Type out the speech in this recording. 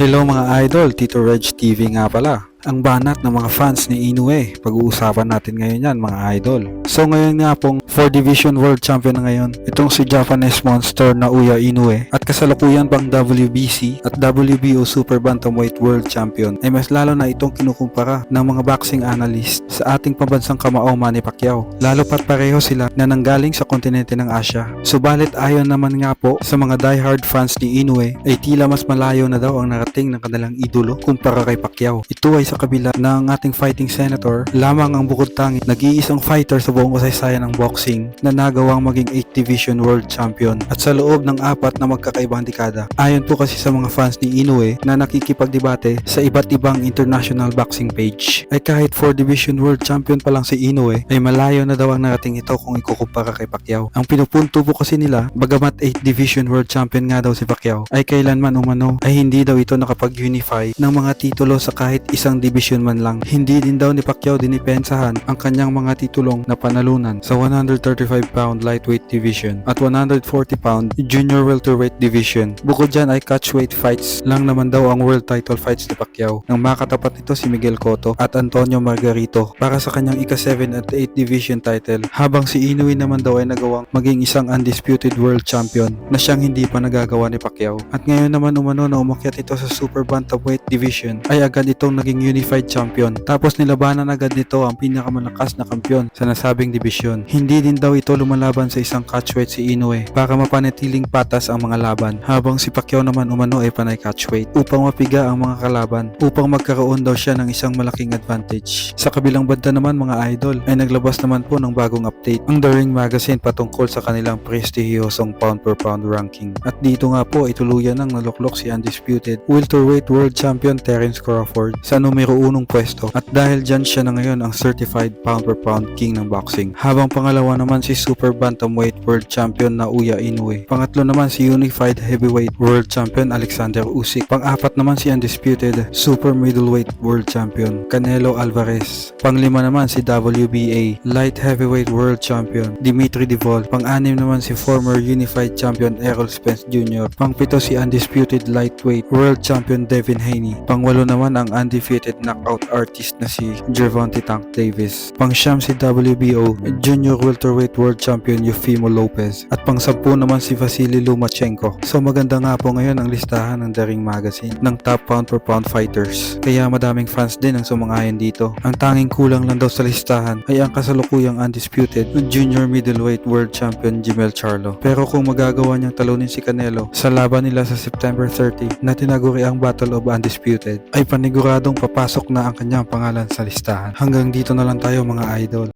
Hello mga idol, Tito Reg TV nga pala. Ang banat ng mga fans ni Inoue, pag-uusapan natin ngayon yan mga idol. So ngayon nga pong 4 Division World Champion na ngayon, itong si Japanese Monster na Uya Inoue at kasalukuyan pang WBC at WBO Super Bantamweight World Champion ay mas lalo na itong kinukumpara ng mga boxing analyst sa ating pambansang kamao Manny Pacquiao. Lalo pat pareho sila na nanggaling sa kontinente ng Asia. Subalit ayon naman nga po sa mga diehard fans ni Inoue ay tila mas malayo na daw ang narating ng kanilang idolo kumpara kay Pacquiao. Ito ay sa kabila ang ating fighting senator lamang ang bukod tangi nag-iisang fighter sa buong kasaysayan ng boxing na nagawang maging 8 division world champion at sa loob ng apat na magkakaibang dekada. Ayon po kasi sa mga fans ni Inoue na nakikipagdebate sa iba't ibang international boxing page ay kahit 4 division world champion pa lang si Inoue ay malayo na daw ang narating ito kung ikukumpara kay Pacquiao. Ang pinupunto po kasi nila bagamat 8 division world champion nga daw si Pacquiao ay kailanman umano ay hindi daw ito nakapag-unify ng mga titulo sa kahit isang division man lang. Hindi din daw ni Pacquiao dinipensahan ang kanyang mga titulong na panalunan sa 135 pound lightweight division at 140 pound junior welterweight division. Bukod dyan ay catchweight fights lang naman daw ang world title fights ni Pacquiao. Nang makatapat nito si Miguel Cotto at Antonio Margarito para sa kanyang ika-7 at 8 division title habang si Inoue naman daw ay nagawang maging isang undisputed world champion na siyang hindi pa nagagawa ni Pacquiao. At ngayon naman umano na umakyat ito sa super bantamweight division ay agad itong naging unified champion. Tapos nilabanan agad nito ang pinakamalakas na kampiyon sa nasabing division. Hindi din daw ito lumalaban sa isang catchweight si Inoue para mapanatiling patas ang mga laban habang si Pacquiao naman umano ay panay catchweight upang mapiga ang mga kalaban upang magkaroon daw siya ng isang malaking advantage. Sa kabilang banda naman mga idol ay naglabas naman po ng bagong update ang The Ring Magazine patungkol sa kanilang prestihiyosong pound per pound ranking. At dito nga po ay tuluyan ng naluklok si undisputed welterweight world champion Terence Crawford sa numero unong pwesto at dahil dyan siya na ngayon ang certified pound per pound king ng boxing. Habang pangalawa naman si super bantamweight world champion na Uya Inoue. Pangatlo naman si unified heavyweight world champion Alexander Usyk. Pang-apat naman si undisputed super middleweight world champion Canelo Alvarez. Panglima naman si WBA light heavyweight world champion Dimitri Divol. Pang-anim naman si former unified champion Errol Spence Jr. Pang-pito si undisputed lightweight world champion Devin Haney. Pang-walo naman ang undefeated knockout artist na si Gervonta Tank Davis. Pang-siyam si WBO junior welterweight world champion Eufimo Lopez. At pang-sampu naman si Vasily Lomachenko. So maganda nga po ngayon ang listahan ng The Ring Magazine ng top pound per pound fighters. Kaya madaming fans din ang sumangayon dito. Ang tanging kulang lang daw sa listahan ay ang kasalukuyang undisputed junior middleweight world champion Jimel Charlo. Pero kung magagawa niyang talunin si Canelo sa laban nila sa September 30 na tinaguri ang Battle of Undisputed ay paniguradong papasok na ang kanyang pangalan sa listahan. Hanggang dito na lang tayo mga idol.